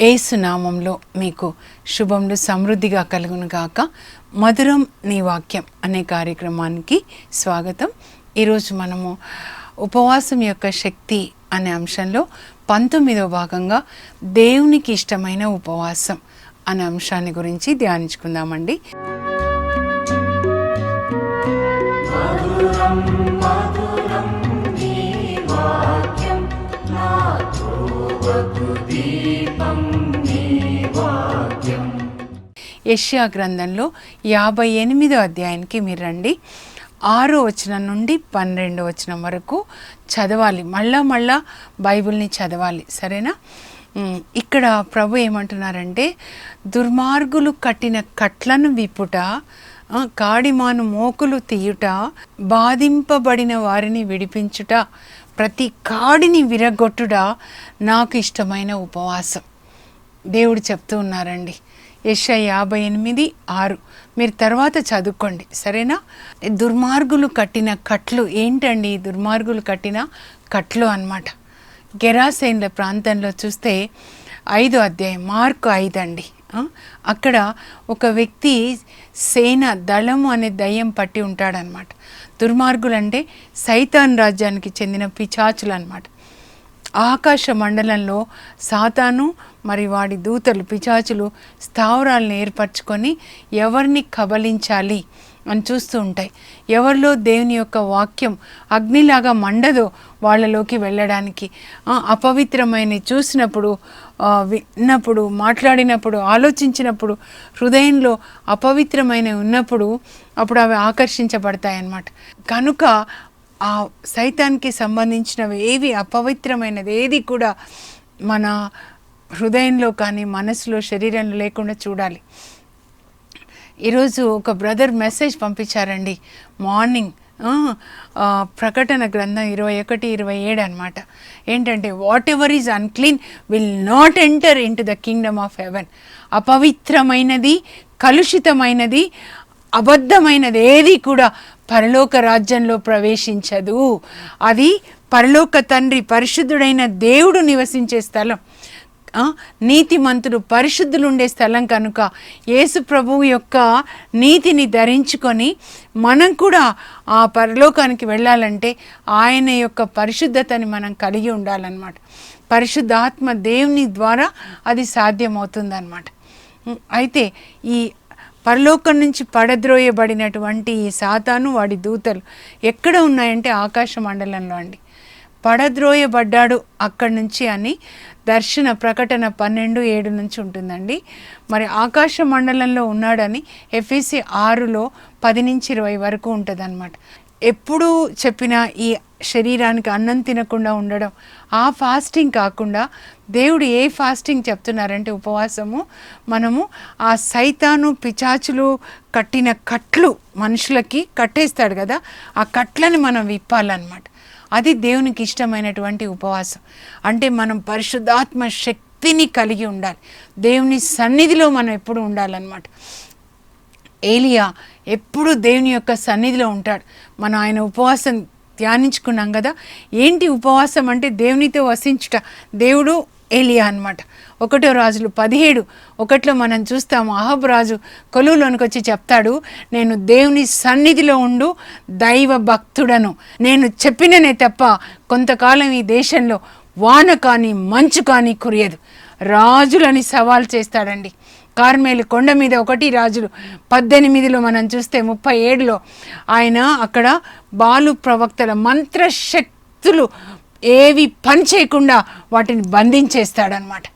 ఏసునామంలో మీకు శుభములు సమృద్ధిగా కలుగును గాక. మధురం నీ వాక్యం అనే కార్యక్రమానికి స్వాగతం. ఈరోజు మనము ఉపవాసం యొక్క శక్తి అనే అంశంలో పంతొమ్మిదవ భాగంగా దేవునికి ఇష్టమైన ఉపవాసం అనే అంశాన్ని గురించి ధ్యానించుకుందామండి. యష్యా గ్రంథంలో యాభై ఎనిమిదో అధ్యాయానికి మీరు రండి. ఆరో వచనం నుండి పన్నెండో వచనం వరకు చదవాలి. మళ్ళా మళ్ళా బైబిల్ని చదవాలి. సరేనా? ఇక్కడ ప్రభు ఏమంటున్నారంటే దుర్మార్గులు కట్టిన కట్లను విప్పుట కాడిమాను మోకులు తీయుట బాధింపబడిన వారిని విడిపించుట ప్రతి కాడిని విరగొట్టుట నాకు ఇష్టమైన ఉపవాసం. దేవుడు చెప్తూ ఉన్నారండి. యశ యాభై ఎనిమిది ఆరు. మీరు తర్వాత చదువుకోండి. సరేనా? దుర్మార్గులు కట్టిన కట్లు ఏంటండి దుర్మార్గులు కట్టిన కట్లు అన్నమాట? గెరాసైన్ల ప్రాంతంలో చూస్తే ఐదు అధ్యాయం మార్కు ఐదు అండి అక్కడ ఒక వ్యక్తి సేన దళము అనే దయ్యం పట్టి ఉంటాడనమాట దుర్మార్గులు అంటే సైతాన్ రాజ్యానికి చెందిన పిచాచులు అనమాట ఆకాశ మండలంలో సాతాను మరి వాడి దూతలు పిచాచులు స్థావరాలను ఏర్పరచుకొని ఎవరిని కబలించాలి అని చూస్తూ ఉంటాయి. ఎవరిలో దేవుని యొక్క వాక్యం అగ్నిలాగా మండదో వాళ్ళలోకి వెళ్ళడానికి. అపవిత్రమైన చూసినప్పుడు విన్నప్పుడు మాట్లాడినప్పుడు ఆలోచించినప్పుడు హృదయంలో అపవిత్రమైన ఉన్నప్పుడు అప్పుడు అవి ఆకర్షించబడతాయి అన్నమాట కనుక ఆ సైతానికి సంబంధించినవి ఏవి అపవిత్రమైనది ఏది కూడా మన హృదయంలో కానీ మనసులో శరీరంలో లేకుండా చూడాలి. ఈరోజు ఒక బ్రదర్ మెసేజ్ పంపించారండి. మార్నింగ్ ప్రకటన గ్రంథం ఇరవై ఒకటి ఇరవై ఏడు అనమాట ఏంటంటే whatever is unclean will not enter into the kingdom of heaven. అపవిత్రమైనది కలుషితమైనది అబద్ధమైనది ఏది కూడా పరలోక రాజ్యంలో ప్రవేశించదు. అది పరలోక తండ్రి పరిశుద్ధుడైన దేవుడు నివసించే స్థలం. నీతిమంతుడు పరిశుద్ధులు ఉండే స్థలం కనుక యేసు ప్రభువు యొక్క నీతిని ధరించుకొని మనం కూడా ఆ పరలోకానికి వెళ్ళాలంటే ఆయన యొక్క పరిశుద్ధతని మనం కలిగి ఉండాలన్నమాట. పరిశుద్ధాత్మ దేవుని ద్వారా అది సాధ్యమవుతుందన్నమాట. అయితే ఈ పరలోకం నుంచి పడద్రోయబడినటువంటి ఈ సాతాను వాడి దూతలు ఎక్కడ ఉన్నాయంటే ఆకాశ మండలంలో అండి. పడద్రోయబడ్డాడు అక్కడి నుంచి అని దర్శన ప్రకటన పన్నెండు ఏడు నుంచి ఉంటుందండి. మరి ఆకాశ మండలంలో ఉన్నాడని ఎఫ్ఈసి ఆరులో పది నుంచి ఇరవై వరకు ఉంటుంది ఎప్పుడూ చెప్పిన ఈ శరీరానికి అన్నం తినకుండా ఉండడం ఆ ఫాస్టింగ్ కాకుండా దేవుడు ఏ ఫాస్టింగ్ చెప్తున్నారంటే ఉపవాసము మనము ఆ సైతాను పిచాచులు కట్టిన కట్లు మనుషులకి కట్టేస్తాడు కదా ఆ కట్లని మనం విప్పాలన్నమాట. అది దేవునికి ఇష్టమైనటువంటి ఉపవాసం. అంటే మనం పరిశుద్ధాత్మ శక్తిని కలిగి ఉండాలి. దేవుని సన్నిధిలో మనం ఎప్పుడు ఉండాలన్నమాట. ఏలియా ఎప్పుడు దేవుని యొక్క సన్నిధిలో ఉంటాడు. మనం ఆయన ఉపవాసం ధ్యానించుకున్నాం కదా ఏంటి ఉపవాసం అంటే దేవునితో వసించుట? దేవుడు ఏలియా అన్నమాట. ఒకటో రాజులు పదిహేడు ఒకట్లో మనం చూస్తాము అహబ్ రాజు కొలువులోనికి వచ్చి చెప్తాడు నేను దేవుని సన్నిధిలో ఉండు దైవ భక్తుడను. నేను చెప్పిననే తప్ప కొంతకాలం ఈ దేశంలో వాన కానీ మంచు కానీ కురియదు. రాజులని సవాల్ చేస్తాడండి. కార్మేలు కొండ మీద ఒకటి రాజులు పద్దెనిమిదిలో మనం చూస్తే ముప్పై ఏడులో ఆయన అక్కడ బాలు ప్రవక్తల మంత్రశక్తులు ఏవి పని చేయకుండా వాటిని బంధించేస్తాడనమాట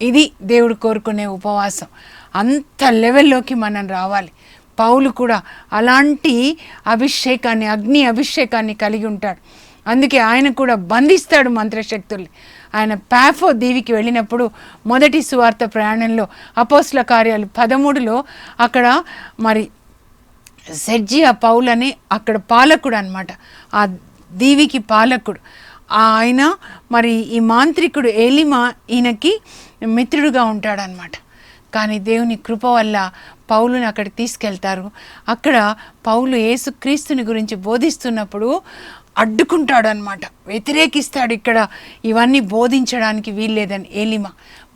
ఇది దేవుడు కోరుకునే ఉపవాసం. అంత లెవెల్లోకి మనం రావాలి. పౌలు కూడా అలాంటి అభిషేకాన్ని అగ్ని అభిషేకాన్ని కలిగి ఉంటాడు. అందుకే ఆయన కూడా బంధిస్తాడు మంత్రశక్తుల్ని. ఆయన పాఫో దీవికి వెళ్ళినప్పుడు మొదటి సువార్త ప్రయాణంలో అపోస్ల కార్యాలు పదమూడులో అక్కడ మరి సెర్జియా పౌల్ అని అక్కడ పాలకుడు అనమాట ఆ దీవికి పాలకుడు. ఆయన మరి ఈ మాంత్రికుడు ఏలిమా ఈయనకి మిత్రుడుగా ఉంటాడనమాట కానీ దేవుని కృప వల్ల పౌలుని అక్కడికి తీసుకెళ్తారు. అక్కడ పౌలు యేసుక్రీస్తుని గురించి బోధిస్తున్నప్పుడు అడ్డుకుంటాడు అనమాట వ్యతిరేకిస్తాడు ఇక్కడ. ఇవన్నీ బోధించడానికి వీల్లేదని ఏలిమ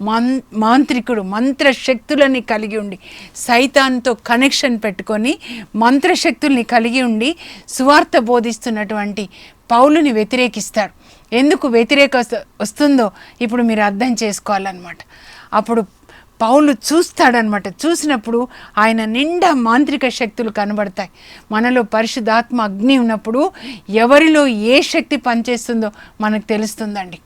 మన్ మాంత్రికుడు మంత్రశక్తులని కలిగి ఉండి సైతాన్తో కనెక్షన్ పెట్టుకొని మంత్రశక్తుల్ని కలిగి ఉండి సువార్త బోధిస్తున్నటువంటి పౌలుని వ్యతిరేకిస్తాడు ఎందుకు వ్యతిరేక వస్తుందో ఇప్పుడు మీరు అర్థం చేసుకోవాలన్నమాట. అప్పుడు పౌలు చూస్తాడనమాట. చూసినప్పుడు ఆయన నిండా మాంత్రిక శక్తులు కనబడతాయి. మనలో పరిశుద్ధాత్మ అగ్ని ఉన్నప్పుడు ఎవరిలో ఏ శక్తి పనిచేస్తుందో మనకు తెలుస్తుందండి.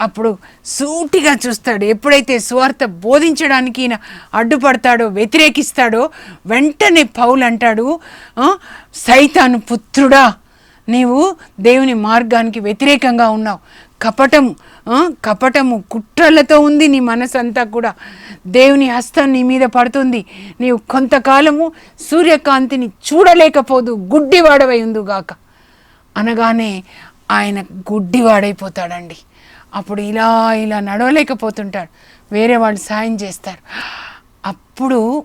అప్పుడు సూటిగా చూస్తాడు. ఎప్పుడైతే సువార్త బోధించడానికి ఈయన అడ్డుపడతాడో వ్యతిరేకిస్తాడో వెంటనే పౌలు అంటాడు సైతాను పుత్రుడా నీవు దేవుని మార్గానికి వ్యతిరేకంగా ఉన్నావు. కపటము కపటము కుట్రలతో ఉంది నీ మనసు అంతా కూడా. దేవుని హస్తం నీ మీద పడుతుంది. నీవు కొంతకాలము సూర్యకాంతిని చూడలేకపోదు గుడ్డివాడవై ఉందుగాక అనగానే ఆయన గుడ్డివాడైపోతాడండి. అప్పుడు ఇలా ఇలా నడవలేకపోతుంటాడు. వేరే వాళ్ళు సాయం చేస్తారు. అప్పుడు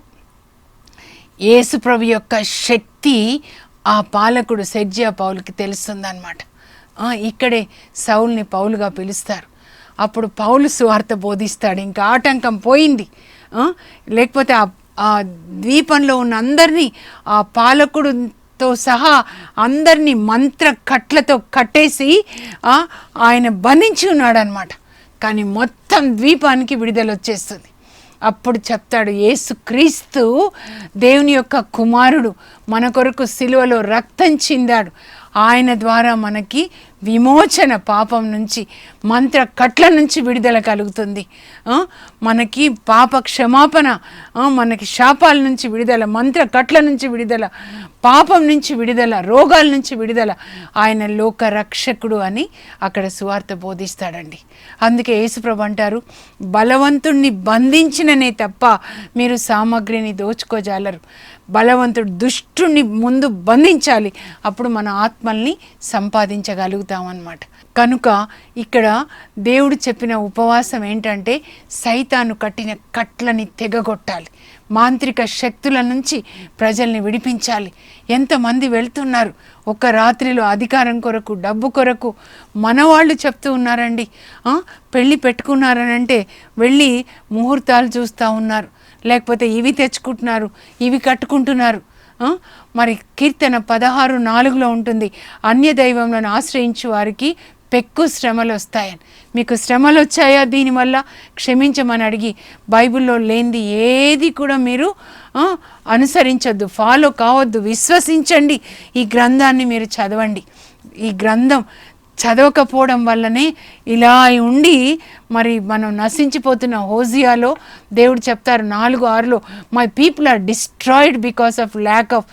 యేసుప్రభు యొక్క శక్తి ఆ పాలకుడు సెర్జియా పౌలకి తెలుస్తుందన్నమాట. ఇక్కడే సౌల్ని పౌలుగా పిలుస్తారు. అప్పుడు పౌలు సువార్త బోధిస్తాడు. ఇంకా ఆటంకం పోయింది. లేకపోతే ఆ ద్వీపంలో ఉన్న అందరినీ ఆ పాలకుడుతో సహా అందరినీ మంత్ర కట్లతో కట్టేసి ఆయన బంధించి ఉన్నాడనమాట కానీ మొత్తం ద్వీపానికి విడుదల వచ్చేస్తుంది. అప్పుడు చెప్తాడు యేసు క్రీస్తు దేవుని యొక్క కుమారుడు మన కొరకు సిలువలో రక్తం చిందాడు. ఆయన ద్వారా మనకి విమోచన పాపం నుంచి మంత్ర కట్ల నుంచి విడుదల కలుగుతుంది. మనకి పాప క్షమాపణ మనకి శాపాల నుంచి విడుదల మంత్ర కట్ల నుంచి విడుదల పాపం నుంచి విడుదల రోగాల నుంచి విడుదల ఆయన లోక రక్షకుడు అని అక్కడ సువార్త బోధిస్తాడండి. అందుకే యేసుప్రభు అంటారు బలవంతుణ్ణి బంధించిననే తప్ప మీరు సామాగ్రిని దోచుకోజాలరు. బలవంతుడు దుష్టుని ముందు బంధించాలి. అప్పుడు మన ఆత్మల్ని సంపాదించగలుగుతామన్నమాట. కనుక ఇక్కడ దేవుడు చెప్పిన ఉపవాసం ఏంటంటే సైతాను కట్టిన కట్లని తెగగొట్టాలి. మాంత్రిక శక్తుల నుంచి ప్రజల్ని విడిపించాలి. ఎంతమంది వెళ్తున్నారు? ఒక రాత్రిలో అధికారం కొరకు డబ్బు కొరకు మనవాళ్ళు చెప్తూ ఉన్నారండి. పెళ్ళి పెట్టుకున్నారని అంటే వెళ్ళి ముహూర్తాలు చూస్తూ ఉన్నారు. లేకపోతే ఇవి తెచ్చుకుంటున్నారు ఇవి కట్టుకుంటున్నారు. మరి కీర్తన పదహారు నాలుగులో ఉంటుంది అన్య దైవంలను ఆశ్రయించు వారికి పెక్కు శ్రమలు వస్తాయని. మీకు శ్రమలు వచ్చాయా దీనివల్ల క్షమించమని అడిగి బైబిల్లో లేనిది ఏది కూడా మీరు అనుసరించొద్దు ఫాలో కావద్దు విశ్వసించండి. ఈ గ్రంథాన్ని మీరు చదవండి. ఈ గ్రంథం చదవకపోవడం వల్లనే ఇలా ఉండి మరి మనం నశించిపోతున్న హోజియాలో దేవుడు చెప్తారు నాలుగు ఆరులో my people are destroyed because of lack of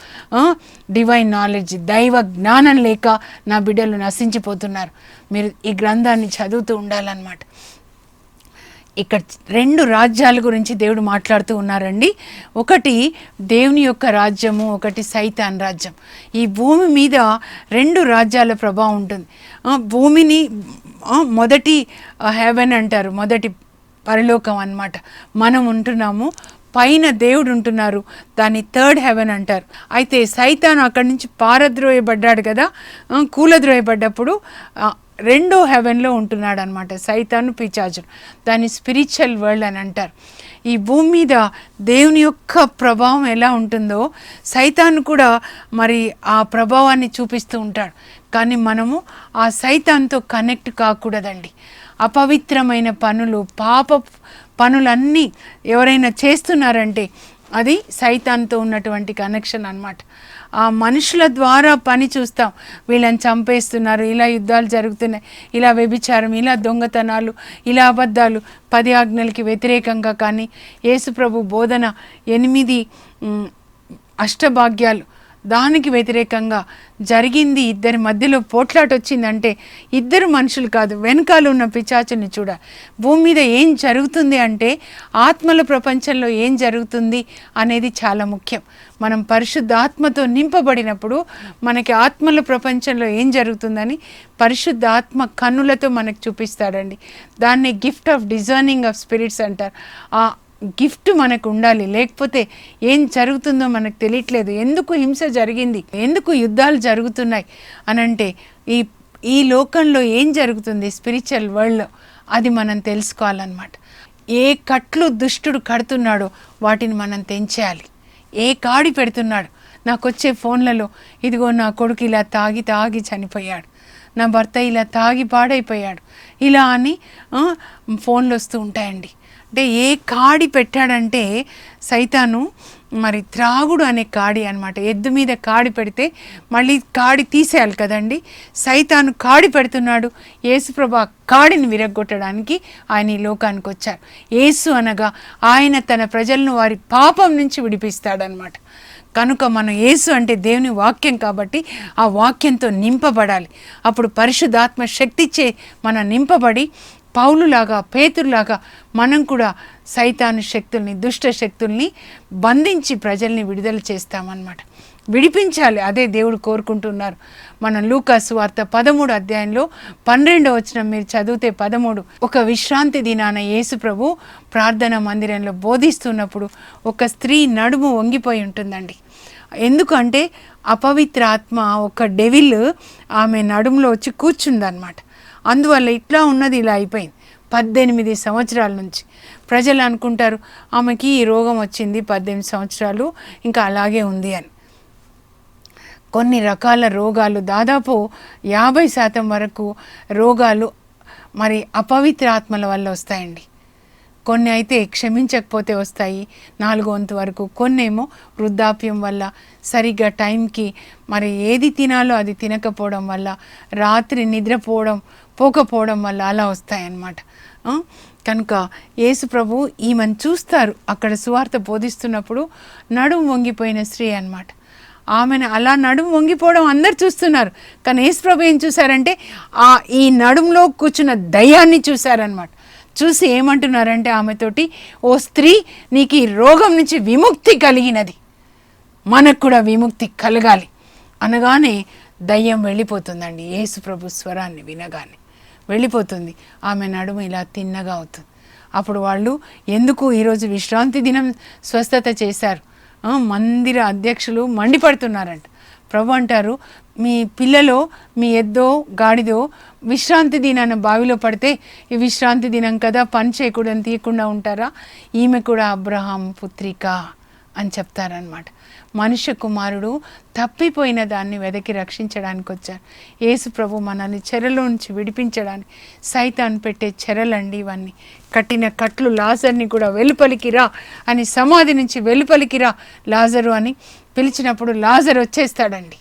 divine knowledge దైవ జ్ఞానం లేక నా బిడ్డలు నశించిపోతున్నారు. మీరు ఈ గ్రంథాన్ని చదువుతూ ఉండాలన్నమాట. ఇక్కడ రెండు రాజ్యాల గురించి దేవుడు మాట్లాడుతూ ఉన్నారండి. ఒకటి దేవుని యొక్క రాజ్యము ఒకటి సైతాన్ రాజ్యం. ఈ భూమి మీద రెండు రాజ్యాల ప్రభావం ఉంటుంది. భూమిని మొదటి హెవెన్ అంటారు మొదటి పరలోకం అన్నమాట. మనం ఉంటున్నాము పైన దేవుడు ఉంటున్నారు దాన్ని థర్డ్ హెవెన్ అంటారు. అయితే సైతాన్ అక్కడి నుంచి పారద్రోయబడ్డాడు కదా కూలద్రోయబడ్డప్పుడు రెండో హెవెన్లో ఉంటున్నాడు అనమాట సైతాను పిచాచుడు దాన్ని స్పిరిచువల్ వరల్డ్ అని అంటారు. ఈ భూమి మీద దేవుని యొక్క ప్రభావం ఎలా ఉంటుందో సైతాను కూడా మరి ఆ ప్రభావాన్ని చూపిస్తూ ఉంటాడు. కానీ మనము ఆ సైతాన్తో కనెక్ట్ కాకూడదండి. అపవిత్రమైన పనులు పాప పనులన్నీ ఎవరైనా చేస్తున్నారంటే అది సైతాన్తో ఉన్నటువంటి కనెక్షన్ అన్నమాట. ఆ మనుషుల ద్వారా పని చూస్తాం. వీళ్ళని చంపేస్తున్నారు ఇలా యుద్ధాలు జరుగుతున్నాయి ఇలా వ్యభిచారం ఇలా దొంగతనాలు ఇలా అబద్ధాలు పది ఆజ్ఞలకి వ్యతిరేకంగా కానీ యేసుప్రభు బోధన ఎనిమిది అష్టభాగ్యాలు దానికి వ్యతిరేకంగా జరిగింది ఇద్దరి మధ్యలో పోట్లాట వచ్చిందంటే ఇద్దరు మనుషులు కాదు వెనకాల ఉన్న పిచాచుని చూడ. భూమి మీద ఏం జరుగుతుంది అంటే ఆత్మల ప్రపంచంలో ఏం జరుగుతుంది అనేది చాలా ముఖ్యం. మనం పరిశుద్ధాత్మతో నింపబడినప్పుడు మనకి ఆత్మల ప్రపంచంలో ఏం జరుగుతుందని పరిశుద్ధాత్మ కన్నులతో మనకు చూపిస్తాడండి. దాన్ని gift of discerning of spirits అంటారు. ఆ గిఫ్ట్ మనకు ఉండాలి లేకపోతే ఏం జరుగుతుందో మనకు తెలియట్లేదు. ఎందుకు హింస జరిగింది? ఎందుకు యుద్ధాలు జరుగుతున్నాయి? అనంటే ఈ ఈ లోకంలో ఏం జరుగుతుంది? స్పిరిచువల్ వరల్డ్లో అది మనం తెలుసుకోవాలన్నమాట. ఏ కట్లు దుష్టుడు కడుతున్నాడో వాటిని మనం తెంచేయాలి. ఏ కాడి పెడుతున్నాడు? నాకు వచ్చే ఫోన్లలో ఇదిగో నా కొడుకు ఇలా తాగి తాగి చనిపోయాడు. నా భర్త ఇలా తాగి పాడైపోయాడు. ఇలా అని ఫోన్లు వస్తూ ఉంటాయండి. అంటే ఏ కాడి పెట్టాడంటే సైతాను మరి త్రాగుడు అనే కాడి అనమాట ఎద్దు మీద కాడి పెడితే మళ్ళీ కాడి తీసేయాలి కదండి. సైతాను కాడి పెడుతున్నాడు. యేసుప్రభు కాడిని విరగ్గొట్టడానికి ఆయన ఈ లోకానికి వచ్చారు. యేసు అనగా ఆయన తన ప్రజలను వారి పాపం నుంచి విడిపిస్తాడనమాట కనుక మనం యేసు అంటే దేవుని వాక్యం కాబట్టి ఆ వాక్యంతో నింపబడాలి. అప్పుడు పరిశుద్ధాత్మ శక్తిచే మనం నింపబడి పౌలులాగా పేతురులాగా మనం కూడా సైతాను శక్తుల్ని దుష్ట శక్తుల్ని బంధించి ప్రజల్ని విడుదల చేస్తామన్నమాట. విడిపించాలి అదే దేవుడు కోరుకుంటున్నారు. మనం లూకాసు వార్త పదమూడు అధ్యాయంలో పన్నెండో వచ్చిన మీరు చదివితే పదమూడు. ఒక విశ్రాంతి దినాన యేసు ప్రభు ప్రార్థన మందిరంలో బోధిస్తున్నప్పుడు ఒక స్త్రీ నడుము వంగిపోయి ఉంటుందండి. ఎందుకంటే అపవిత్ర ఆత్మ ఒక డెవిల్ ఆమె నడుములో వచ్చి కూర్చుందనమాట అందువల్ల ఇట్లా ఉన్నది ఇలా అయిపోయింది. పద్దెనిమిది సంవత్సరాల నుంచి. ప్రజలు అనుకుంటారు ఆమెకి ఈ రోగం వచ్చింది పద్దెనిమిది సంవత్సరాలు ఇంకా అలాగే ఉంది అని. కొన్ని రకాల రోగాలు దాదాపు యాభై శాతం వరకు రోగాలు మరి అపవిత్ర ఆత్మల వల్ల వస్తాయండి. కొన్ని అయితే క్షమించకపోతే వస్తాయి నాలుగో వంతు వరకు. కొన్నేమో వృద్ధాప్యం వల్ల సరిగ్గా టైంకి మరి ఏది తినాలో అది తినకపోవడం వల్ల రాత్రి నిద్రపోవడం పోకపోవడం వల్ల అలా వస్తాయన్నమాట. కనుక యేసు ప్రభు ఈమెను చూస్తారు. అక్కడ సువార్త బోధిస్తున్నప్పుడు నడుము వంగిపోయిన స్త్రీ అనమాట ఆమెను అలా నడుము వంగిపోవడం అందరు చూస్తున్నారు. కానీ యేసు ప్రభు ఏం చూశారంటే ఆ ఈ నడుములో కూర్చున్న దయ్యాన్ని చూశారనమాట చూసి ఏమంటున్నారంటే ఆమెతోటి ఓ స్త్రీ నీకు ఈ రోగం నుంచి విముక్తి కలిగినది. మనకు కూడా విముక్తి కలగాలి. అనగానే దయ్యం వెళ్ళిపోతుందండి. యేసు ప్రభు స్వరాన్ని వినగానే. వెళ్ళిపోతుంది. ఆమె నడుము ఇలా తిన్నగా అవుతుంది. అప్పుడు వాళ్ళు ఎందుకు ఈరోజు విశ్రాంతి దినం స్వస్థత చేశారు? మందిర అధ్యక్షులు మండిపడుతున్నారంట. ప్రభు అంటారు మీ పిల్లలో మీ ఎద్దో గాడిదో విశ్రాంతి దినాన బావిలో పడితే ఈ విశ్రాంతి దినం కదా పని చేయకూడదని తీయకుండా ఉంటారా? ఈమె కూడా అబ్రహాం పుత్రిక అని చెప్తారనమాట మనుష్య కుమారుడు తప్పిపోయిన దాన్ని వెదకి రక్షించడానికి వచ్చారు యేసు ప్రభు మనల్ని చెరలో నుంచి విడిపించడానికి సైతాన్ పెట్టే చెరలండి ఇవన్నీ. కట్టిన కట్లు లాజర్ని కూడా వెలుపలికిరా అని సమాధి నుంచి వెలుపలికిరా లాజరు అని పిలిచినప్పుడు లాజర్ వచ్చేస్తాడండి.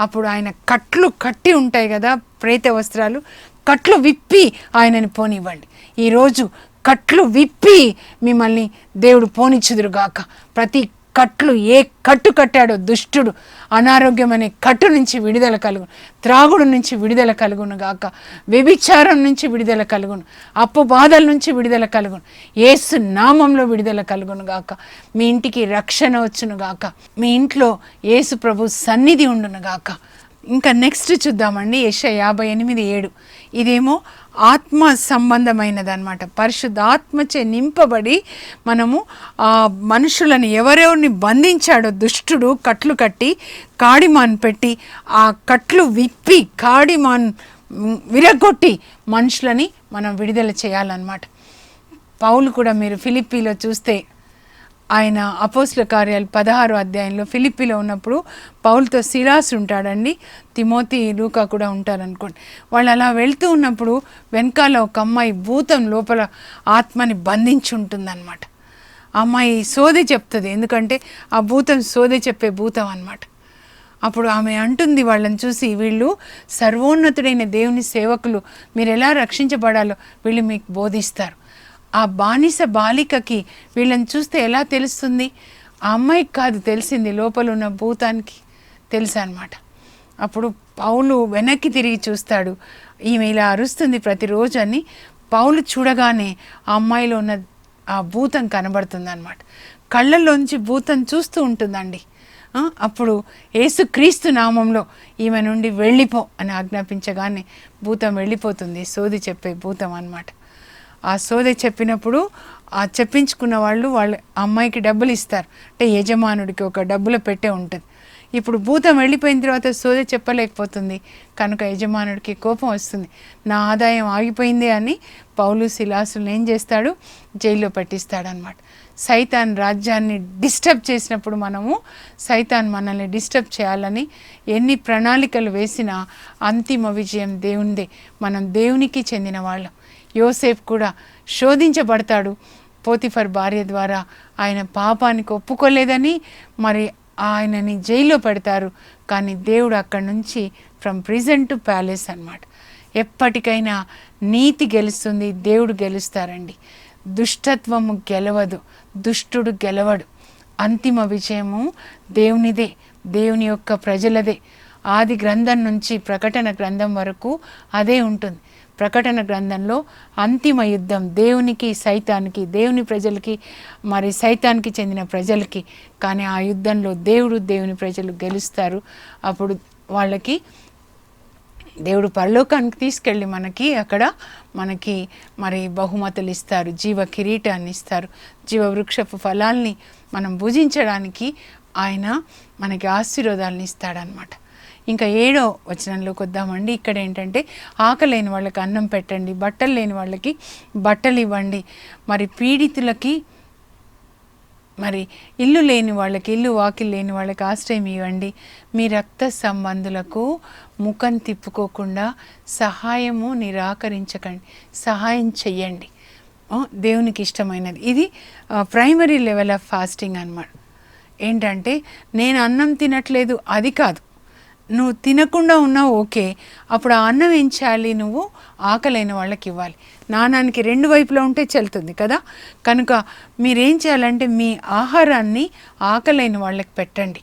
అప్పుడు ఆయన కట్లు కట్టి ఉంటాయి కదా ప్రేత వస్త్రాలు కట్లు విప్పి ఆయనని పోనివ్వండి. ఈరోజు కట్లు విప్పి మిమ్మల్ని దేవుడు పోనిచ్చుదురుగాక. ప్రతి కట్లు ఏ కట్టు కట్టాడో దుష్టుడు అనారోగ్యం అనే కట్టు నుంచి విడుదల కలుగును. త్రాగుడు నుంచి విడుదల కలుగును గాక. వ్యభిచారం నుంచి విడుదల కలుగును. అప్పు బాధల నుంచి విడుదల కలుగును. ఏసు నామంలో విడుదల కలుగును గాక. మీ ఇంటికి రక్షణ వచ్చును గాక. మీ ఇంట్లో ఏసు ప్రభు సన్నిధి ఉండును గాక. ఇంకా నెక్స్ట్ చూద్దామండి. యశ యాభై ఎనిమిది ఏడు. ఇదేమో ఆత్మ సంబంధమైనదనమాట పరిశుద్ధాత్మచే నింపబడి మనము ఆ మనుషులను ఎవరెవరిని బంధించాడో దుష్టుడు కట్లు కట్టి కాడిమాన్ పెట్టి ఆ కట్లు విప్పి కాడిమాన్ విరగొట్టి మనుషులని మనం విడుదల చేయాలన్నమాట. పౌలు కూడా మీరు ఫిలిప్పీలో చూస్తే ఆయన అపోస్ల కార్యాలు పదహారు అధ్యాయంలో ఫిలిపిలో ఉన్నప్పుడు పౌల్తో సిరాస్ ఉంటాడండి తిమోతి లూకా కూడా ఉంటారనుకోండి. వాళ్ళు అలా వెళ్తూ ఉన్నప్పుడు వెనకాల ఒక అమ్మాయి భూతం లోపల ఆత్మని బంధించి ఉంటుందన్నమాట ఆ అమ్మాయి సోది చెప్తుంది ఎందుకంటే ఆ భూతం సోది చెప్పే భూతం అన్నమాట. అప్పుడు ఆమె అంటుంది వాళ్ళని చూసి వీళ్ళు సర్వోన్నతుడైన దేవుని సేవకులు మీరు ఎలా రక్షించబడాలో వీళ్ళు మీకు బోధిస్తారు. ఆ బానిస బాలికకి వీళ్ళని చూస్తే ఎలా తెలుస్తుంది? ఆ అమ్మాయికి కాదు తెలిసింది లోపల ఉన్న భూతానికి తెలుసు అనమాట అప్పుడు పౌలు వెనక్కి తిరిగి చూస్తాడు. ఈమె ఇలా అరుస్తుంది ప్రతిరోజు అని పౌలు చూడగానే ఆ అమ్మాయిలో ఉన్న ఆ భూతం కనబడుతుంది అనమాట కళ్ళల్లోంచి భూతం చూస్తూ ఉంటుందండి. అప్పుడు ఏసుక్రీస్తు నామంలో ఈమె నుండి వెళ్ళిపో అని ఆజ్ఞాపించగానే భూతం వెళ్ళిపోతుంది. సోది చెప్పే భూతం అన్నమాట. ఆ సోదె చెప్పినప్పుడు ఆ చెప్పించుకున్న వాళ్ళు వాళ్ళ అమ్మాయికి డబ్బులు ఇస్తారు. అంటే యజమానుడికి ఒక డబ్బులు పెట్టే ఉంటుంది. ఇప్పుడు భూతం వెళ్ళిపోయిన తర్వాత సోద చెప్పలేకపోతుంది. కనుక యజమానుడికి కోపం వస్తుంది. నా ఆదాయం ఆగిపోయింది అని పౌలు శిలాసులను ఏం చేస్తాడు? జైల్లో పెట్టిస్తాడనమాట సైతాన్ రాజ్యాన్ని డిస్టర్బ్ చేసినప్పుడు మనము సైతాన్ మనల్ని డిస్టర్బ్ చేయాలని ఎన్ని ప్రణాళికలు వేసినా అంతిమ విజయం దేవునిదే. మనం దేవునికి చెందిన వాళ్ళం. యోసేఫ్ కూడా శోధించబడతాడు. పోతిఫర్ భార్య ద్వారా ఆయన పాపానికి ఒప్పుకోలేదని మరి ఆయనని జైల్లో పెడతారు. కానీ దేవుడు అక్కడి నుంచి ఫ్రమ్ ప్రిజెంట్ టు ప్యాలెస్ అన్నమాట. ఎప్పటికైనా నీతి గెలుస్తుంది దేవుడు గెలుస్తారండి. దుష్టత్వము గెలవదు దుష్టుడు గెలవడు. అంతిమ విజయము దేవునిదే దేవుని యొక్క ప్రజలదే. ఆది గ్రంథం నుంచి ప్రకటన గ్రంథం వరకు అదే ఉంటుంది. ప్రకటన గ్రంథంలో అంతిమ యుద్ధం దేవునికి సైతానికి దేవుని ప్రజలకి మరి సైతానికి చెందిన ప్రజలకి. కానీ ఆ యుద్ధంలో దేవుడు దేవుని ప్రజలు గెలుస్తారు. అప్పుడు వాళ్ళకి దేవుడు పరలోకానికి తీసుకెళ్ళి మనకి అక్కడ మనకి మరి బహుమతులు ఇస్తారు. జీవ కిరీటాన్ని ఇస్తారు. జీవ వృక్షపు ఫలాల్ని మనం భుజించడానికి ఆయన మనకి ఆశీర్వాదాలను ఇస్తాడనమాట ఇంకా ఏడో వచనంలోకి వద్దామండి ఇక్కడ ఏంటంటే ఆకలేని వాళ్ళకి అన్నం పెట్టండి బట్టలు లేని వాళ్ళకి బట్టలు ఇవ్వండి. మరి పీడితులకి మరి ఇల్లు లేని వాళ్ళకి ఇల్లు వాకిలు లేని వాళ్ళకి ఆశ్రయం ఇవ్వండి. మీ రక్త సంబంధులకు ముఖం తిప్పుకోకుండా సహాయము నిరాకరించకండి. సహాయం చెయ్యండి. దేవునికి ఇష్టమైనది. ఇది ప్రైమరీ లెవెల్ ఆఫ్ ఫాస్టింగ్ అన్నమాట. ఏంటంటే నేను అన్నం తినట్లేదు అది కాదు. నువ్వు తినకుండా ఉన్నా ఓకే. అప్పుడు ఆ అన్నం ఏం చేయాలి నువ్వు? ఆకలైన వాళ్ళకి ఇవ్వాలి. నాణానికి రెండు వైపులా ఉంటే చెల్తుంది కదా? కనుక మీరేం చేయాలంటే మీ ఆహారాన్ని ఆకలైన వాళ్ళకి పెట్టండి.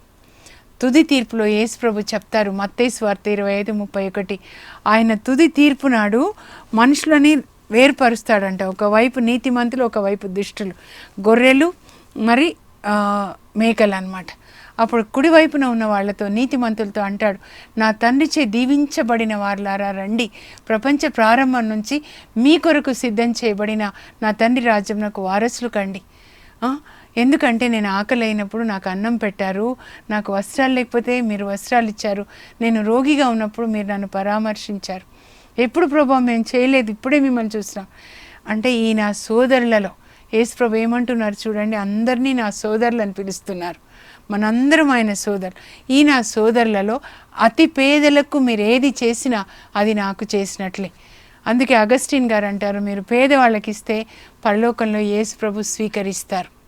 తుది తీర్పులో యేసు ప్రభు చెప్తారు మత్తేసు ఇరవై ఐదు ముప్పై ఒకటి. ఆయన తుది తీర్పు నాడు మనుషులని వేరుపరుస్తాడంట. ఒకవైపు నీతిమంతులు ఒకవైపు దుష్టులు. గొర్రెలు మరి మేకలు అనమాట అప్పుడు కుడివైపున ఉన్న వాళ్ళతో నీతిమంతులతో అంటాడు నా తండ్రిచే దీవించబడిన వారులారా రండి. ప్రపంచ ప్రారంభం నుంచి మీ కొరకు సిద్ధం చేయబడిన నా తండ్రి రాజ్యంకు వారసులు కండి. ఎందుకంటే నేను ఆకలి అయినప్పుడు నాకు అన్నం పెట్టారు నాకు వస్త్రాలు లేకపోతే మీరు వస్త్రాలు ఇచ్చారు. నేను రోగిగా ఉన్నప్పుడు మీరు నన్ను పరామర్శించారు. ఎప్పుడు ప్రభావం మేము చేయలేదు ఇప్పుడే మిమ్మల్ని చూస్తున్నాం. అంటే ఈ నా సోదరులలో యేసు ప్రభు ఏమంటున్నారు చూడండి అందరినీ నా సోదరులు అని పిలుస్తున్నారు. మనందరం ఆయన సోదరు. ఈ నా సోదరులలో అతి పేదలకు మీరు ఏది చేసినా అది నాకు చేసినట్లే. అందుకే అగస్టిన్ గారు అంటారు మీరు పేదవాళ్ళకి ఇస్తే పరలోకంలో యేసు ప్రభు స్వీకరిస్తారు.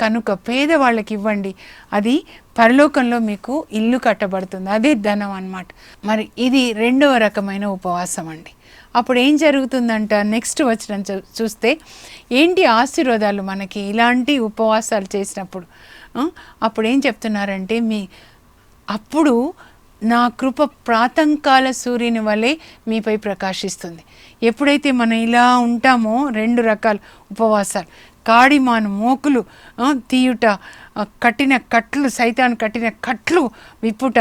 కనుక పేదవాళ్ళకి ఇవ్వండి అది పరలోకంలో మీకు ఇల్లు కట్టబడుతుంది. అదే ధనం అనమాట మరి ఇది రెండవ రకమైన ఉపవాసం అండి. అప్పుడు ఏం జరుగుతుందంట? నెక్స్ట్ వచ్చిన చూ- చూస్తే ఏంటి ఆశీర్వాదాలు మనకి ఇలాంటి ఉపవాసాలు చేసినప్పుడు? అప్పుడు ఏం చెప్తున్నారంటే మీ అప్పుడు నా కృప ప్రాతంకాల సూర్యుని వలె మీపై ప్రకాశిస్తుంది. ఎప్పుడైతే మనం ఇలా ఉంటామో రెండు రకాల ఉపవాసాలు. కాడిమాను మోకులు తీయుట కట్టిన కట్లు సైతాన్ కట్టిన కట్లు విప్పుట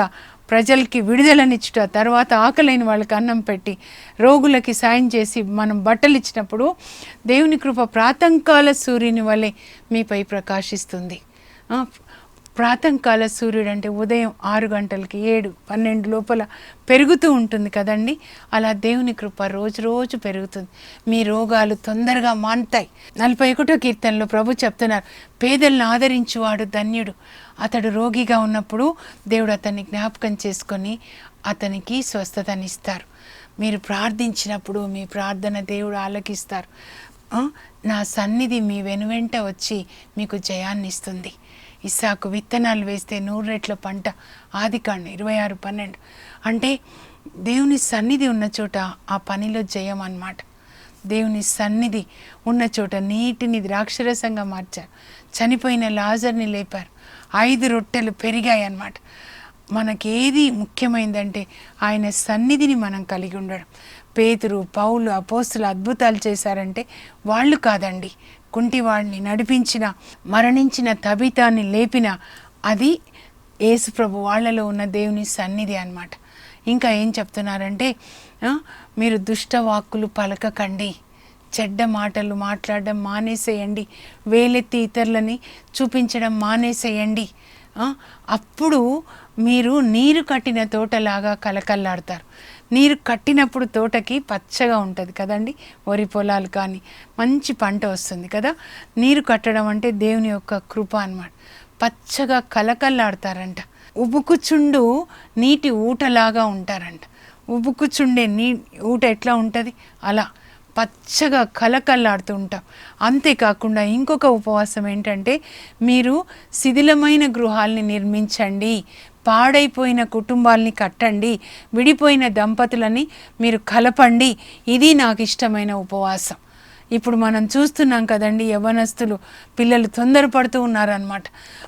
ప్రజలకి విడుదలనిచ్చుట తర్వాత ఆకలైన వాళ్ళకి అన్నం పెట్టి రోగులకి సాయం చేసి మనం బట్టలు ఇచ్చినప్పుడు దేవుని కృప ప్రాతంకాల సూర్యుని వలె మీపై ప్రకాశిస్తుంది. ప్రాతంకాల సూర్యుడు అంటే ఉదయం ఆరు గంటలకి ఏడు పన్నెండు లోపల పెరుగుతూ ఉంటుంది కదండి. అలా దేవుని కృప రోజు రోజు పెరుగుతుంది. మీ రోగాలు తొందరగా మాన్తాయి. నలభై ఒకటో కీర్తనలో ప్రభు చెప్తున్నారు పేదలను ఆదరించువాడు ధన్యుడు. అతడు రోగిగా ఉన్నప్పుడు దేవుడు అతన్ని జ్ఞాపకం చేసుకొని అతనికి స్వస్థతనిస్తారు మీరు ప్రార్థించినప్పుడు మీ ప్రార్థన దేవుడు ఆలకిస్తారు. నా సన్నిధి మీ వెనువెంట వచ్చి మీకు జయాన్ని ఇస్తుంది. ఇసాకు విత్తనాలు వేస్తే నూరు రెట్ల పంట ఆది కాండ ఇరవై ఆరు పన్నెండు. అంటే దేవుని సన్నిధి ఉన్న చోట ఆ పనిలో జయం అన్నమాట. దేవుని సన్నిధి ఉన్న చోట నీటిని ద్రాక్షరసంగా మార్చారు. చనిపోయిన లాజర్ని లేపారు. ఐదు రొట్టెలు పెరిగాయి అన్నమాట. మనకేది ముఖ్యమైందంటే ఆయన సన్నిధిని మనం కలిగి ఉండడం. పేతురు పౌలు అపోస్తులు అద్భుతాలు చేశారంటే వాళ్ళు కాదండి. కుంటివాడిని నడిపించిన మరణించిన తబితాన్ని లేపిన అది యేసుప్రభు వాళ్ళలో ఉన్న దేవుని సన్నిధి అన్నమాట. ఇంకా ఏం చెప్తున్నారంటే మీరు దుష్ట వాక్కులు పలకకండి చెడ్డ మాటలు మాట్లాడడం మానేసేయండి వేలెత్తి ఇతరులని చూపించడం మానేసేయండి. అప్పుడు మీరు నీరు కట్టిన తోటలాగా కలకల్లాడతారు. నీరు కట్టినప్పుడు తోటకి పచ్చగా ఉంటుంది కదండి. వరి పొలాలు కానీ మంచి పంట వస్తుంది కదా. నీరు కట్టడం అంటే దేవుని యొక్క కృప అనమాట పచ్చగా కలకల్లాడతారంట ఉబుకుచుండు నీటి ఊటలాగా ఉంటారంట. ఉబుకుచుండే నీ ఊట ఎట్లా ఉంటుంది? అలా పచ్చగా కలకల్లాడుతూ ఉంటాం. అంతేకాకుండా ఇంకొక ఉపవాసం ఏంటంటే మీరు శిథిలమైన గృహాల్ని నిర్మించండి. పాడైపోయిన కుటుంబాల్ని కట్టండి విడిపోయిన దంపతులని మీరు కలపండి. ఇది నాకు ఇష్టమైన ఉపవాసం. ఇప్పుడు మనం చూస్తున్నాం కదండి యవ్వనస్తులు పిల్లలు తొందరపడుతూ ఉన్నారనమాట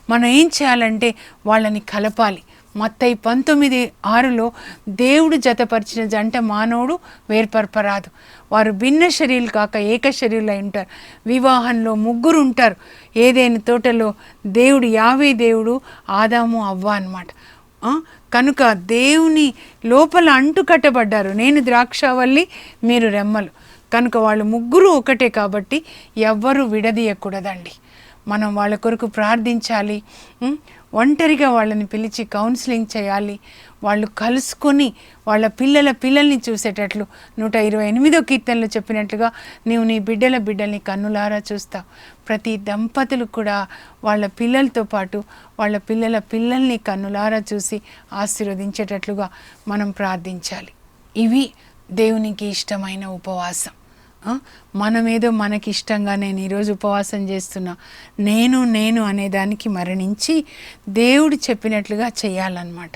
మనం ఏం చేయాలంటే వాళ్ళని కలపాలి. మత్తయి పంతొమ్మిది ఆరులో దేవుడు జతపరిచిన జంట మానవుడు వేర్పరపరాదు. వారు భిన్న శరీరులు కాక ఏక శరీరులై ఉంటారు. వివాహంలో ముగ్గురు ఉంటారు ఏదైనా తోటలో దేవుడు యావే దేవుడు ఆదాము అవ్వ అన్నమాట. కనుక దేవుని లోపల అంటు కట్టబడ్డారు నేను ద్రాక్షవల్లి మీరు రెమ్మలు. కనుక వాళ్ళు ముగ్గురు ఒకటే కాబట్టి ఎవ్వరూ విడదీయకూడదండి. మనం వాళ్ళ కొరకు ప్రార్థించాలి. ఒంటరిగా వాళ్ళని పిలిచి కౌన్సిలింగ్ చేయాలి. వాళ్ళు కలుసుకొని వాళ్ళ పిల్లల పిల్లల్ని చూసేటట్లు నూట ఇరవై ఎనిమిదో కీర్తనలో చెప్పినట్లుగా నీవు నీ బిడ్డల బిడ్డల్ని కన్నులారా చూస్తావు ప్రతి దంపతులు కూడా వాళ్ళ పిల్లలతో పాటు వాళ్ళ పిల్లల పిల్లల్ని కన్నులారా చూసి ఆశీర్వదించేటట్లుగా మనం ప్రార్థించాలి. ఇవి దేవునికి ఇష్టమైన ఉపవాసం. మనమేదో మనకి ఇష్టంగా నేను ఈరోజు ఉపవాసం చేస్తున్నా. నేను నేను అనేదానికి మరణించి దేవుడు చెప్పినట్లుగా చేయాలన్నమాట.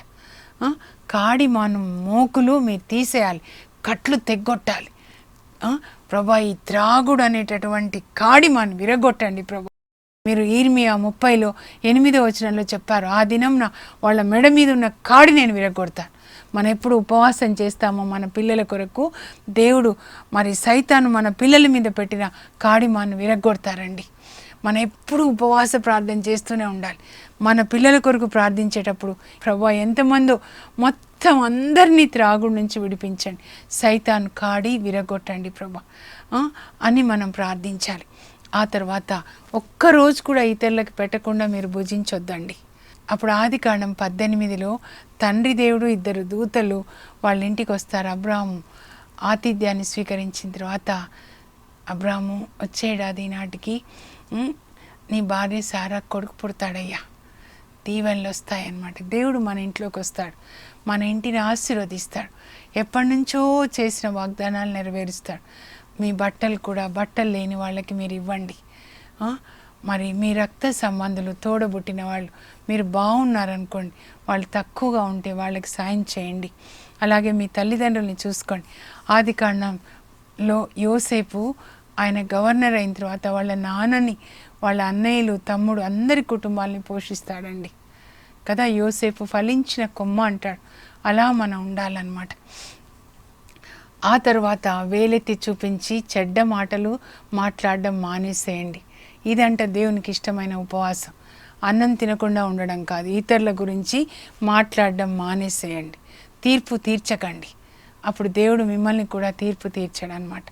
కాడి మనం మోకులు మీరు తీసేయాలి. కట్లు తెగ్గొట్టాలి. ప్రభా ఈ త్రాగుడు అనేటటువంటి కాడి మనం విరగొట్టండి ప్రభా. మీరు ఈర్మియా ముప్పైలో ఎనిమిదో వచనంలో చెప్పారు ఆ దినంన వాళ్ళ మెడ మీద ఉన్న కాడి నేను విరగొడతాను మనం ఎప్పుడు ఉపవాసం చేస్తామో మన పిల్లల కొరకు దేవుడు మరి సైతాను మన పిల్లల మీద పెట్టిన కాడి మాను విరగొడతారండి. మనం ఎప్పుడు ఉపవాస ప్రార్థన చేస్తూనే ఉండాలి. మన పిల్లల కొరకు ప్రార్థించేటప్పుడు ప్రభా ఎంతమందో మొత్తం అందరినీ త్రాగుడు నుంచి విడిపించండి. సైతాన్ కాడి విరగొట్టండి ప్రభా. అని మనం ప్రార్థించాలి. ఆ తర్వాత ఒక్కరోజు కూడా ఇతరులకు పెట్టకుండా మీరు భుజించొద్దండి. అప్పుడు ఆది కాండం పద్దెనిమిదిలో తండ్రి దేవుడు ఇద్దరు దూతలు వాళ్ళ ఇంటికి వస్తారు. అబ్రాహము ఆతిథ్యాన్ని స్వీకరించిన తర్వాత అబ్రాహము వచ్చేడాది నాటికి నీ భార్య సారా కొడుకు పుడతాడయ్యా. దీవెనలు వస్తాయన్నమాట. దేవుడు మన ఇంట్లోకి వస్తాడు. మన ఇంటిని ఆశీర్వదిస్తాడు. ఎప్పటి నుంచో చేసిన వాగ్దానాలు నెరవేరుస్తాడు. మీ బట్టలు కూడా బట్టలు లేని వాళ్ళకి మీరు ఇవ్వండి. మరి మీ రక్త సంబంధులు తోడబుట్టిన వాళ్ళు మీరు బాగున్నారనుకోండి వాళ్ళు తక్కువగా ఉంటే వాళ్ళకి సాయం చేయండి. అలాగే మీ తల్లిదండ్రుల్ని చూసుకోండి. ఆది కాండంలో యోసేపు ఆయన గవర్నర్ అయిన తర్వాత వాళ్ళ నాన్నని వాళ్ళ అన్నయ్యలు తమ్ముడు అందరి కుటుంబాలని పోషిస్తాడండి. కదా యోసేపు ఫలించిన కొమ్మ అంటాడు. అలా మనం ఉండాలన్నమాట. ఆ తర్వాత వేలెత్తి చూపించి చెడ్డ మాటలు మాట్లాడడం మానేసేయండి. ఇదంట దేవునికి ఇష్టమైన ఉపవాసం. అన్నం తినకుండా ఉండడం కాదు ఇతరుల గురించి మాట్లాడడం మానేసేయండి. తీర్పు తీర్చకండి. అప్పుడు దేవుడు మిమ్మల్ని కూడా తీర్పు తీర్చాడు అనమాట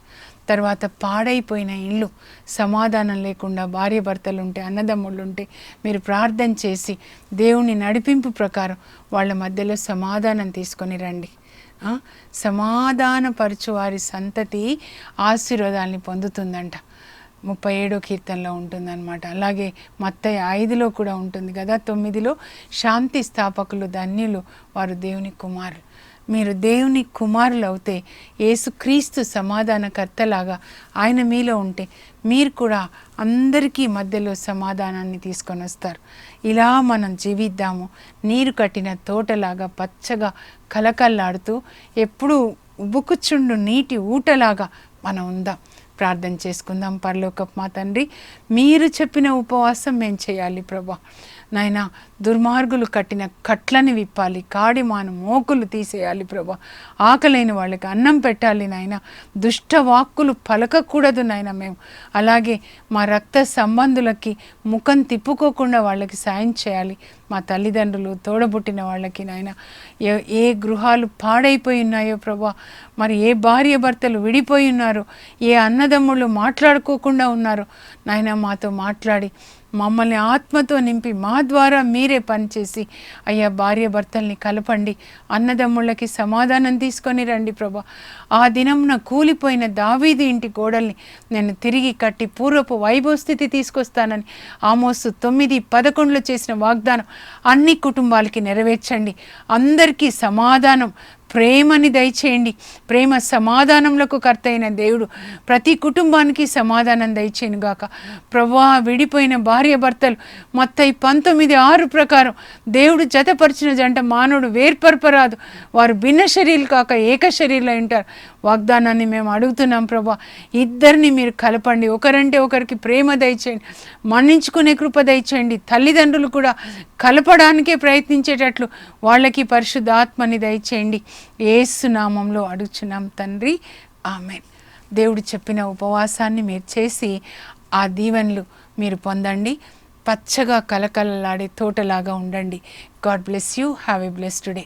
తర్వాత పాడైపోయిన ఇల్లు సమాధానం లేకుండా భార్య భర్తలు ఉంటే అన్నదమ్ముళ్ళు ఉంటే మీరు ప్రార్థన చేసి దేవుని నడిపింపు ప్రకారం వాళ్ళ మధ్యలో సమాధానం తీసుకొని రండి. సమాధానపరచు వారి సంతతి ఆశీర్వాదాల్ని పొందుతుందంట. ముప్పై ఏడో కీర్తనలో ఉంటుందన్నమాట. అలాగే మత్తయ్య ఐదులో కూడా ఉంటుంది కదా తొమ్మిదిలో శాంతి స్థాపకులు ధన్యులు వారు దేవుని కుమారులు. మీరు దేవుని కుమారులు అవుతే యేసుక్రీస్తు సమాధానకర్తలాగా ఆయన మీలో ఉంటే మీరు కూడా అందరికీ మధ్యలో సమాధానాన్ని తీసుకొని వస్తారు. ఇలా మనం జీవిద్దాము. నీరు కట్టిన తోటలాగా పచ్చగా కలకల్లాడుతూ ఎప్పుడూ ఉబుకుచుండు నీటి ఊటలాగా మనం ఉందాం. ప్రార్థన చేసుకుందాం. పరలోకపు మా తండ్రి మీరు చెప్పిన ఉపవాసం మేము చేయాలి ప్రభా. నాయన దుర్మార్గులు కట్టిన కట్లని విప్పాలి కాడి మాను మోకులు తీసేయాలి ప్రభా. ఆకలేని వాళ్ళకి అన్నం పెట్టాలి నాయన. దుష్ట వాక్కులు పలకకూడదు నాయన మేము. అలాగే మా రక్త సంబంధులకి ముఖం తిప్పుకోకుండా వాళ్ళకి సాయం చేయాలి. మా తల్లిదండ్రులు తోడబుట్టిన వాళ్ళకి నాయన. ఏ ఏ గృహాలు పాడైపోయి ఉన్నాయో ప్రభా. మరి ఏ భార్య భర్తలు విడిపోయి ఉన్నారు. ఏ అన్నదమ్ముళ్ళు మాట్లాడుకోకుండా ఉన్నారు. నాయన మాతో మాట్లాడి మమ్మల్ని ఆత్మతో నింపి మా ద్వారా మీ మీరే పనిచేసి అయ్యా భార్య భర్తల్ని కలపండి అన్నదమ్ముళ్ళకి సమాధానం తీసుకొని రండి ప్రభా. ఆ దినంన కూలిపోయిన దావీది ఇంటి గోడల్ని నేను తిరిగి కట్టి పూర్వపు వైభవ స్థితి తీసుకొస్తానని ఆమోసు తొమ్మిది పదకొండులో చేసిన వాగ్దానం అన్ని కుటుంబాలకి నెరవేర్చండి. అందరికీ సమాధానం ప్రేమని దయచేయండి. ప్రేమ సమాధానములకు కర్త అయిన దేవుడు. ప్రతి కుటుంబానికి సమాధానం దయచేయను గాక. ప్రభా విడిపోయిన భార్య భర్తలు మొత్తం పంతొమ్మిది ఆరు ప్రకారం దేవుడు జతపరిచిన జంట మానవుడు వేర్పరపరాదు. వారు భిన్న శరీరులు కాక ఏక శరీరులు ఉంటారు. వాగ్దానాన్ని మేము అడుగుతున్నాం ప్రభా. ఇద్దరిని మీరు కలపండి. ఒకరంటే ఒకరికి ప్రేమ దయచేయండి. మన్నించుకునే కృప దయచేయండి. తల్లిదండ్రులు కూడా కలపడానికే ప్రయత్నించేటట్లు వాళ్ళకి పరిశుద్ధ ఆత్మని దయచేయండి. ఏసునామంలో అడుగుచున్నాం తండ్రి. ఆమె దేవుడు చెప్పిన ఉపవాసాన్ని మీరు చేసి ఆ దీవెనలు మీరు పొందండి. పచ్చగా కలకలలాడే తోటలాగా ఉండండి. God bless you. Have a bless today